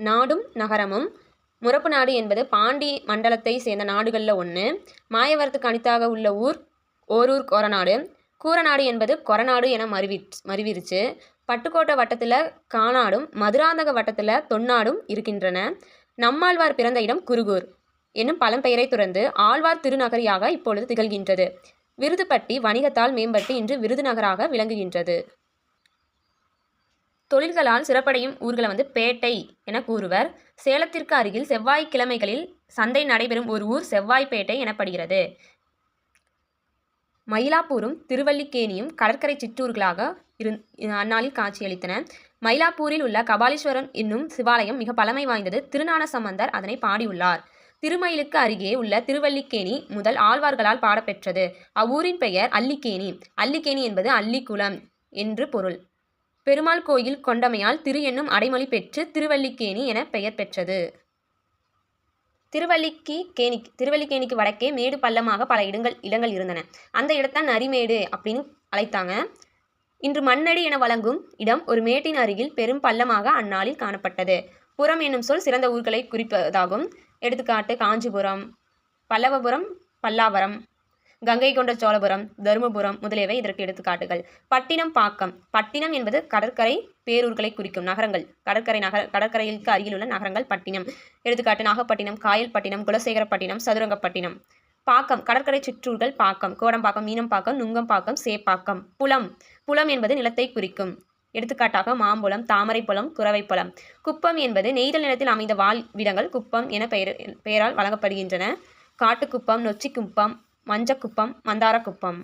நாடும் நகரமும். முரப்பு நாடு என்பது பாண்டி மண்டலத்தை சேர்ந்த நாடுகளில் ஒன்று மாயவரத்துக்கு அனித்தாக உள்ள ஊர் ஓரூர் கொரநாடு. கூரநாடு என்பது கொரநாடு என மருவி மருவிருச்சு பட்டுக்கோட்டை வட்டத்தில் கானாடும் மதுராந்தக வட்டத்தில் தொன்னாடும் இருக்கின்றன. நம்மாழ்வார் பிறந்த இடம் குருகூர் என்னும் பழம்பெயரை துறந்து ஆழ்வார் திருநகரியாக இப்பொழுது திகழ்கின்றது. விருதுப்பட்டி வணிகத்தால் மேம்பட்டு இன்று விருதுநகராக விளங்குகின்றது. தொழில்களால் சிறப்படையும் ஊர்களை வந்து பேட்டை என கூறுவர். சேலத்திற்கு அருகில் செவ்வாய்க்கிழமைகளில் சந்தை நடைபெறும் ஒரு ஊர் செவ்வாய்ப்பேட்டை எனப்படுகிறது. மயிலாப்பூரும் திருவல்லிக்கேணியும் கடற்கரை சிற்றூர்களாக இருந் அந்நாளில் காட்சியளித்தன. மயிலாப்பூரில் உள்ள கபாலீஸ்வரன் என்னும் சிவாலயம் மிக பழமை வாய்ந்தது. திருநான சம்பந்தர் அதனை பாடியுள்ளார். திருமயிலுக்கு அருகே உள்ள திருவல்லிக்கேணி முதல் ஆழ்வார்களால் பாடப்பெற்றது. அவ்வூரின் பெயர் அல்லிக்கேணி. அல்லிக்கேணி என்பது அல்லிக்குளம் என்று பொருள். பெருமாள் கோயில் கொண்டமையால் திரு என்னும் அடைமொழி பெற்று திருவல்லிக்கேணி என பெயர் பெற்றது. திருவல்லிக்கி கேணி திருவல்லிக்கேணிக்கு வடக்கே மேடு பள்ளமாக பல இடங்கள் இடங்கள் இருந்தன. அந்த இடத்தான் நரிமேடு அப்படின்னு அழைத்தாங்க. இன்று மண்ணடி என வழங்கும் இடம் ஒரு மேட்டின் அருகில் பெரும் பள்ளமாக அந்நாளில் காணப்பட்டது. புறம் என்னும் சொல் சிறந்த ஊர்களை குறிப்பதாகும். எடுத்துக்காட்டு காஞ்சிபுரம் பல்லவபுரம் பல்லாவரம். கங்கை கொண்ட சோழபுரம் தருமபுரம் முதலியவை இதற்கு எடுத்துக்காட்டுகள். பட்டினம் பாக்கம். பட்டினம் என்பது கடற்கரை பேரூர்களை குறிக்கும் நகரங்கள். கடற்கரை நகர கடற்கரைக்கு அருகிலுள்ள நகரங்கள் பட்டினம். எடுத்துக்காட்டு நாகப்பட்டினம் காயல்பட்டினம் குலசேகரப்பட்டினம் சதுரங்கப்பட்டினம். பாக்கம். கடற்கரை சிற்றூர்கள் பாக்கம். கோடம்பாக்கம் மீனம்பாக்கம் நுங்கம்பாக்கம் சேப்பாக்கம். புலம். புலம் என்பது நிலத்தை குறிக்கும். எடுத்துக்காட்டாக மாம்பழம் தாமரைப்பழம் குறவைப்பழம் குப்பம் என்பது நெய்தல் நிலத்தில் அமைந்த வாழ்விடங்கள் குப்பம் என பெயர் பெயரால் வழங்கப்படுகின்றன. காட்டுக்குப்பம் நொச்சிக்குப்பம் மஞ்சக்குப்பம் மந்தாரக்குப்பம்.